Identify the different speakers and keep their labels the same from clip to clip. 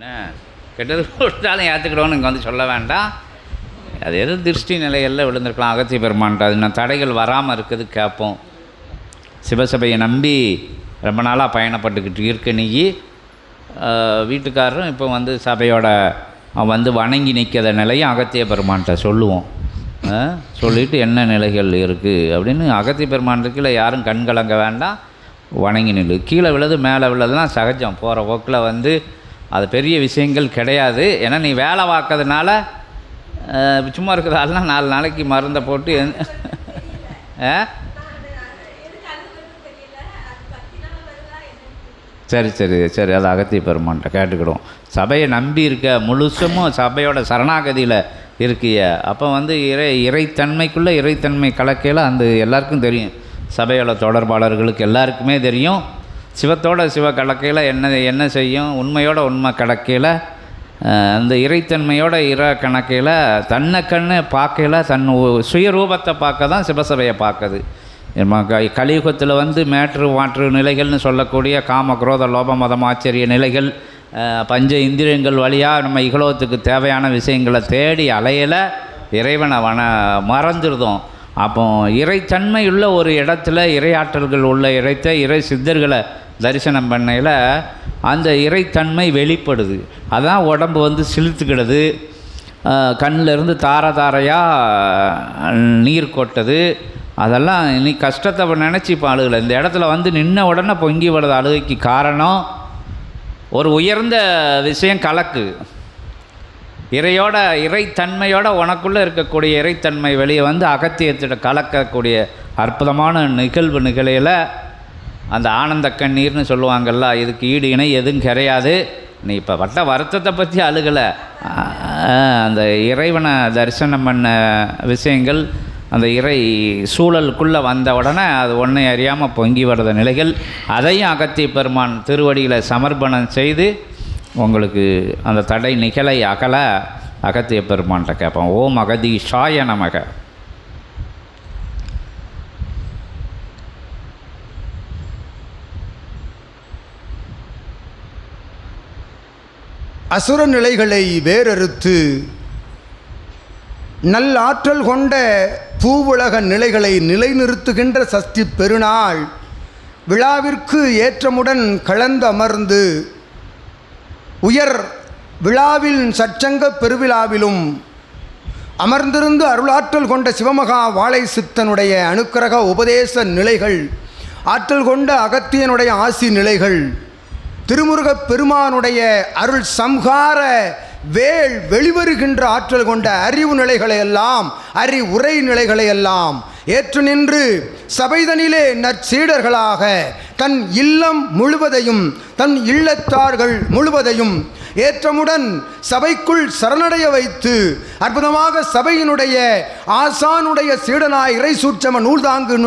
Speaker 1: என்ன? கெட்டது கொடுத்தாலும் ஏற்றுக்கிடுவோன்னு இங்கே வந்து சொல்ல வேண்டாம். அது எது திருஷ்டி நிலைகளில் விழுந்திருக்கலாம். அகத்திய பெருமான்ட்டு அது நான் தடைகள் வராமல் இருக்குது கேட்போம் சிவசபையை நம்பி ரொம்ப நாளாக பயணப்பட்டுக்கிட்டு இருக்க நீ. வீட்டுக்காரரும் இப்போ வந்து சபையோட வந்து வணங்கி நிற்கிற நிலையும் அகத்திய பெருமான்கிட்ட சொல்லுவோம். சொல்லிட்டு என்ன நிலைகள் இருக்குது அப்படின்னு அகத்திய பெருமான் கீழே யாரும் கண்கலங்க வேண்டாம். வணங்கி நில்லு. கீழே விழுது மேலே விழுதுலாம் சகஜம். போகிற போக்கில் வந்து அது பெரிய விஷயங்கள் கிடையாது. ஏன்னா நீ வேலை பார்க்கறதுனால சும்மா சும்மா இருக்கிறதாலாம் நாலு நாளைக்கு மருந்தை போட்டு ஆ? சரி சரி சரி. அது அகத்திய பெருமான்ட்ட கேட்டுக்கிடுவோம். சபையை நம்பி இருக்க முழுசுமும் சபையோட சரணாகதியில் இருக்கிய அப்போ வந்து இறை இறைத்தன்மைக்குள்ளே இறைத்தன்மை கலக்கையில் அந்த எல்லாருக்கும் தெரியும். சபையோட தொடர்பாளர்களுக்கு எல்லாருக்குமே தெரியும். சிவத்தோட சிவ கலக்கையில் என்ன என்ன செய்யும்? உண்மையோட உண்மை கலக்கையில் அந்த இறைத்தன்மையோட இற கணக்கையில் தன்னை கண்ணு பார்க்கையில் தன் சுயரூபத்தை பார்க்க தான் சிவசபையை பார்க்குது. க- கலியுகத்தில் வந்து மேற்று மாற்று நிலைகள்னு சொல்லக்கூடிய காம குரோத லோப மதம் ஆச்சரிய நிலைகள் பஞ்ச இந்திரியங்கள் வழியாக நம்ம இகலோகத்துக்கு தேவையான விஷயங்களை தேடி அலையல இறைவனை வன மறந்துடுதோம். அப்போ இறைத்தன்மை உள்ள ஒரு இடத்துல இறையாற்றல்கள் உள்ள இறைத்த இறை சித்தர்களை தரிசனம் பண்ணையில் அந்த இறைத்தன்மை வெளிப்படுது. அதான் உடம்பு வந்து சிலுத்துக்கிடுது கண்ணிலிருந்து தார தாரையாக நீர் கொட்டது. அதெல்லாம் இனி கஷ்டத்தை நினச்சி இப்போ அழுகலை. இந்த இடத்துல வந்து நின்ன உடனே பொங்கி விடுறது அழுகைக்கு காரணம் ஒரு உயர்ந்த விஷயம் கலக்கு. இறையோட இறைத்தன்மையோட உனக்குள்ளே இருக்கக்கூடிய இறைத்தன்மை வெளியே வந்து அகத்தியத்திட கலக்கக்கூடிய அற்புதமான நிகழ்வு நிகழையில் அந்த ஆனந்த கண்ணீர்னு சொல்லுவாங்கல்ல இதுக்கு ஈடு இணை எதுவும் கிடையாது. நீ இப்போ பட்ட வருத்தத்தை பற்றி அழுகலை. அந்த இறைவனை தரிசனம் பண்ண விஷயங்கள் அந்த இறை சூழலுக்குள்ளே வந்த உடனே அது ஒன்றை அறியாமல் பொங்கி வர்ற நிலைகள் அதையும் அகத்திய பெருமான் திருவடியில் சமர்ப்பணம் செய்து உங்களுக்கு அந்த தடை நிகழை அகல அகத்திய பெருமான்கிட்ட கேட்போம். ஓம் அகதீஷாய நமக.
Speaker 2: அசுர நிலைகளை வேறறுத்து நல்லாற்றல் கொண்ட பூவுலக நிலைகளை நிலைநிறுத்துகின்ற சஷ்டி பெருநாள் விழாவிற்கு ஏற்றமுடன் கலந்து அமர்ந்து உயர் விழாவில் சச்சங்க பெருவிழாவிலும் அமர்ந்திருந்து அருளாற்றல் கொண்ட சிவமகா வாழை சித்தனுடைய அனுக்கிரக உபதேச நிலைகள் ஆற்றல் கொண்ட அகத்தியனுடைய ஆசி நிலைகள் திருமுருகப் பெருமானுடைய அருள் சம்ஹார வேள் வெளிவருகின்ற ஆற்றல் கொண்ட அறிவு நிலைகளை எல்லாம் அறி உரை நிலைகளை எல்லாம் ஏற்று நின்று சபைதனிலே நற்சீடர்களாக தன் இல்லம் முழுவதையும் தன் இல்லத்தார்கள் முழுவதையும் ஏற்றமுடன் சபைக்குள் சரணடைய வைத்து அற்புதமாக சபையினுடைய ஆசானுடைய சீடனாய் இறை சூட்சம நூல்தாங்கு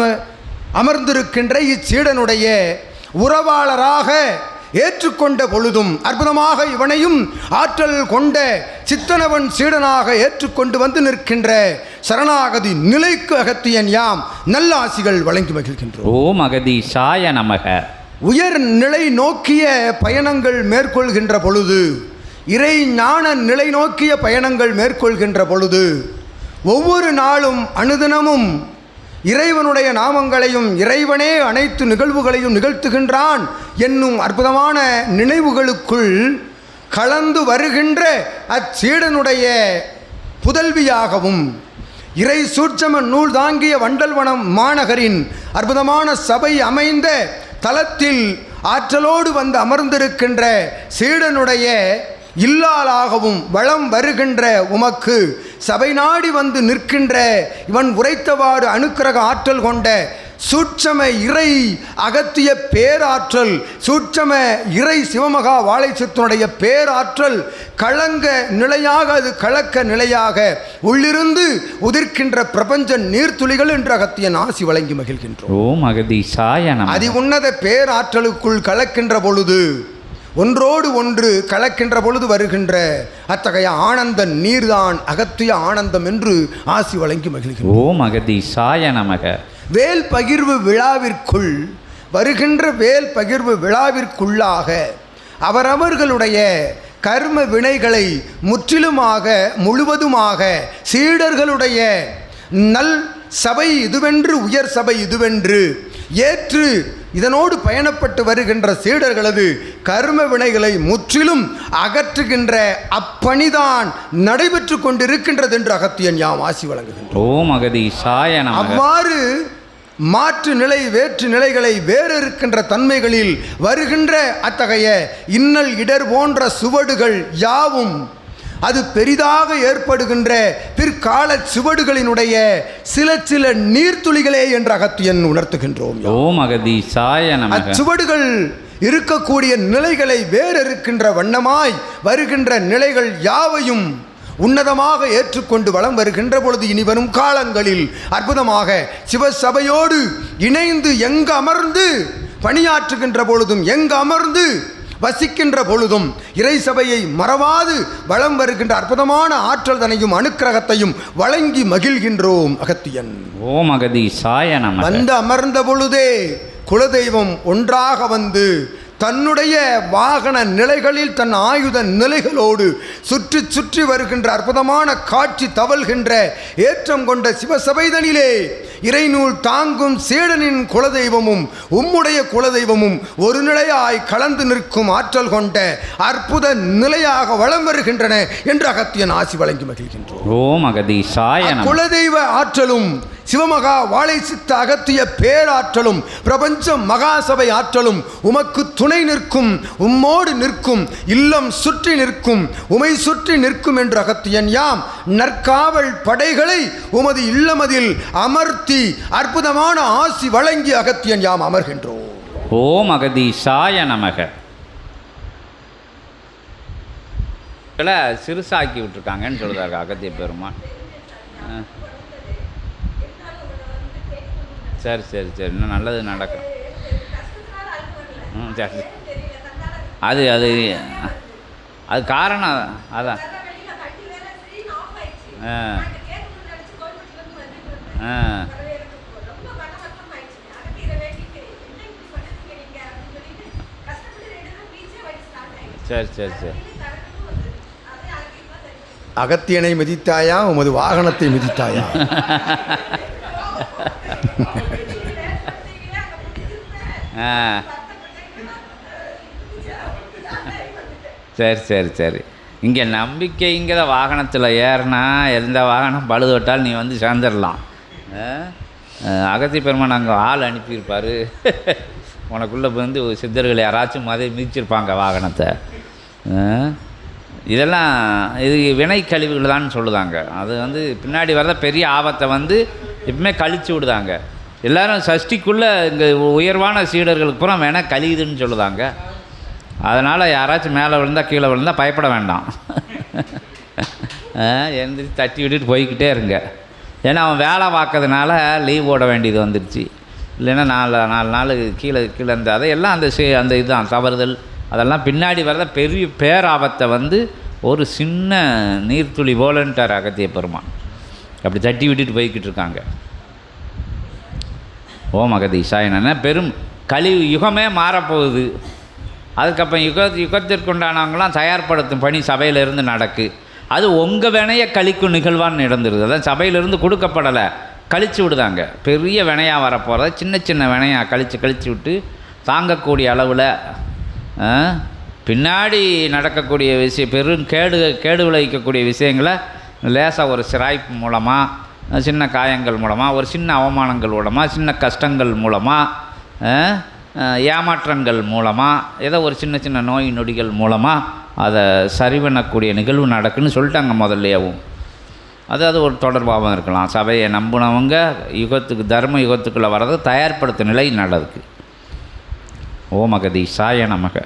Speaker 2: அமர்ந்திருக்கின்ற இச்சீடனுடைய உறவாளராக ஏற்றுக்கொண்ட பொழுதும் அற்புதமாக இவனையும் ஆற்றல் கொண்ட சித்தனவன் சீடனாக ஏற்றுக்கொண்டு வந்து நிற்கின்ற சரணாகதி நிலைக்கு அகத்தியன் யாம் நல்ல ஆசிகள் வழங்கி மகிழ்கின்றோம்.
Speaker 1: ஓம் அகதீஷாய நமக.
Speaker 2: உயர் நிலை நோக்கிய பயணங்கள் மேற்கொள்கின்ற பொழுது இறை ஞான நிலை நோக்கிய பயணங்கள் மேற்கொள்கின்ற பொழுது ஒவ்வொரு நாளும் அனுதினமும் இறைவனுடைய நாமங்களையும் இறைவனே அனைத்து நிகழ்வுகளையும் நிகழ்த்துகின்றான் என்னும் அற்புதமான நினைவுகளுக்குள் கலந்து வருகின்ற அச்சீடனுடைய புதல்வியாகவும் இறை சூட்சம நூல் தாங்கிய வண்டல்வனம் மாநகரின் அற்புதமான சபை அமைந்த தலத்தில் ஆற்றலோடு வந்து அமர்ந்திருக்கின்ற சீடனுடைய இல்லாளாகவும் வளம் வருகின்ற உமக்கு சபை நாடி வந்து நிற்கின்ற இவன் உரைத்தவாறு அனுக்கிரக ஆற்றல் கொண்ட சூட்சம இறை அகத்திய பேராற்றல் சூட்சம இறை சிவமகா வாழைச்சத்தினுடைய பேராற்றல் கலங்க நிலையாக அது கலக்க நிலையாக உள்ளிருந்து உதிர்க்கின்ற பிரபஞ்ச நீர்த்துளிகள் என்ற அகத்தியன் ஆசி வழங்கி மகிழ்கின்றோம்.
Speaker 1: ஓம்
Speaker 2: அதி உன்னத பேராற்றலுக்குள் கலக்கின்ற பொழுது ஒன்றோடு ஒன்று கலக்கின்ற பொழுது வருகின்ற அத்தகைய ஆனந்த நீர்தான் அகத்திய ஆனந்தம் என்று ஆசி வழங்கி மகிழ்கிறோம்
Speaker 1: ஓம் அகதீஷாய நமக.
Speaker 2: வேல் பகிர்வு விழாவிற்குள் வருகின்ற வேல் பகிர்வு விழாவிற்குள்ளாக அவரவர்களுடைய கர்ம வினைகளை முற்றிலுமாக முழுவதுமாக சீடர்களுடைய நல் சபை இதுவென்று உயர் சபை இதுவென்று ஏற்று இதனோடு பயணப்பட்டு வருகின்ற சீடர்களது கர்ம வினைகளை முற்றிலும் அகற்றுகின்ற அப்பணிதான் நடைபெற்று கொண்டிருக்கின்றது என்று அகத்தியன் யாம் ஆசி வழங்குகின்றோம்
Speaker 1: ஓம் நமக.
Speaker 2: அவ்வாறு மாற்று நிலை வேற்று நிலைகளை வேறு இருக்கின்ற தன்மைகளில் வருகின்ற அத்தகைய இன்னல் இடர் போன்ற சுவடுகள் யாவும் அது பெரிதாக ஏற்படுகின்ற பிற்கால சுவடுகளினுடைய சில சில நீர்த்துளிகளே என்று அகத்தியன் உணர்த்துகின்றோம்
Speaker 1: ஓம் அகதீஷாய நமக.
Speaker 2: அச்சுவடுகள் இருக்கக்கூடிய நிலைகளை வேறு இருக்கின்ற வண்ணமாய் வருகின்ற நிலைகள் யாவையும் உன்னதமாக ஏற்றுக்கொண்டு வலம் வருகின்ற பொழுது இனி வரும் காலங்களில் அற்புதமாக சிவசபையோடு இணைந்து எங்கு அமர்ந்து பணியாற்றுகின்ற பொழுதும் எங்கு அமர்ந்து வசிக்கின்ற பொழுதும் இறை சபையை மறவாது வலம் வருகின்ற அற்புதமான ஆற்றல் தனையும் அனுக்கிரகத்தையும் வழங்கி மகிழ்கின்றோம் அகத்தியன்.
Speaker 1: ஓம் அகதீஷாய நமக.
Speaker 2: வந்து அமர்ந்த பொழுதே குலதெய்வம் ஒன்றாக வந்து தன்னுடைய வாகன நிலைகளில் தன் ஆயுத நிலைகளோடு சுற்றி சுற்றி வருகின்ற அற்புதமான காட்சி தவழ்கின்ற ஏற்றம் கொண்ட சிவசபைதனிலே இறைநூல் தாங்கும் சீடனின் குலதெய்வமும் உம்முடைய குலதெய்வமும் ஒரு நிலையாய் கலந்து நிற்கும் ஆற்றல் கொண்ட அற்புத நிலையாக வலம் வருகின்றன என்று அகத்தியன் ஆசி வழங்கி மகிழ்கின்றோம்.
Speaker 1: ஓம்
Speaker 2: குலதெய்வ ஆற்றலும் சிவமகா வாழை சித்த அகத்திய பேராற்றலும் பிரபஞ்ச மகாசபை ஆற்றலும் உமக்கு துணை நிற்கும் உம்மோடு நிற்கும் இல்லம் சுற்றி நிற்கும் உமை சுற்றி நிற்கும் என்று அகத்தியன் யாம். நற்காவல் படைகளை உமது இல்லமதில் அமர்த்தி அற்புதமான ஆசி வழங்கி அகத்தியன் யாம் அமர்கின்றோம்.
Speaker 1: ஓம் அகதீஷாய நமக. சிறுசாக்கி விட்டுருக்காங்கன்னு சொல்கிறாங்க அகத்திய பெருமான் ஆ. சரி சரி சரி. இன்னும் நல்லது நடக்கும். ம் சரி. அது அது அது காரணம் அதான். ஆ. ஆ. சரி சரி சரி.
Speaker 2: அகத்தியனை மிதித்தாயா? உமது வாகனத்தை மிதித்தாயா?
Speaker 1: ஆ. சரி சரி சரி. இங்கே நம்பிக்கைங்கிற வாகனத்தில் ஏறினா எந்த வாகனம் பழுதுவிட்டால் நீ வந்து சேர்ந்துடலாம் அகத்தி பெருமான் அங்கே ஆள் அனுப்பியிருப்பார். உனக்குள்ளே வந்து சித்தர்கள் யாராச்சும் மாதிரி மிதிச்சிருப்பாங்க வாகனத்தை. இதெல்லாம் இது வினை கழிவுகள் தான் சொல்லுதாங்க. அது வந்து பின்னாடி வர்ற பெரிய ஆபத்தை வந்து எப்பவுமே கழிச்சு விடுதாங்க. எல்லாரும் சஷ்டிக்குள்ளே இங்கே உயர்வான சீடர்களுக்கு பூரா வேணால் கழியுதுன்னு சொல்லுதாங்க. அதனால் யாராச்சும் மேலே விழுந்தால் கீழே விழுந்தால் பயப்பட வேண்டாம். எழுந்திரிச்சு தட்டி விட்டுட்டு போய்கிட்டே இருங்க. ஏன்னா அவன் வேலை பார்க்கறதுனால லீவ் ஓட வேண்டியது வந்துடுச்சு இல்லைன்னா நாலு நாலு நாள் கீழே கீழே இருந்த அதையெல்லாம் அந்த சே அந்த இதுதான் தவறுதல். அதெல்லாம் பின்னாடி வர்ற பெரிய பேராபத்தை வந்து ஒரு சின்ன நீர்த்துளி போலன்ட்டார் அகத்திய பெருமான் அப்படி தட்டி விட்டுட்டு போய்கிட்டு இருக்காங்க. ஓம் அகதீஷாய என்ன பெரும் கழிவு யுகமே மாறப்போகுது. அதுக்கப்புறம் யுக யுகத்திற்குண்டானவங்களாம் தயார்படுத்தும் பணி சபையிலிருந்து நடக்கு. அது உங்கள் வினையை கழிக்கும் நிகழ்வான்னு நடந்துருது. அதான் சபையிலிருந்து கொடுக்கப்படலை. கழிச்சு விடுதாங்க. பெரிய வினையாக வரப்போகிறத சின்ன சின்ன வினையாக கழித்து கழித்து விட்டு தாங்கக்கூடிய அளவில் பின்னாடி நடக்கக்கூடிய விஷயம் பெரும் கேடு கேடு விளைவிக்கக்கூடிய விஷயங்களை லேசாக ஒரு சிராய்ப்பு மூலமாக சின்ன காயங்கள் மூலமாக ஒரு சின்ன அவமானங்கள் மூலமாக சின்ன கஷ்டங்கள் மூலமாக ஏமாற்றங்கள் மூலமாக ஏதோ ஒரு சின்ன சின்ன நோய் நொடிகள் மூலமாக அதை சரி பண்ணக்கூடிய நிகழ்வு நடக்குன்னு சொல்லிட்டாங்க முதல்லையாவும். அது அது ஒரு தொடர்பாகவும் இருக்கலாம். சபையை நம்பினவங்க யுகத்துக்கு தர்ம யுகத்துக்குள்ளே வர்றதை தயார்படுத்த நிலை நல்லதுக்கு. ஓமகதி சாய நமக.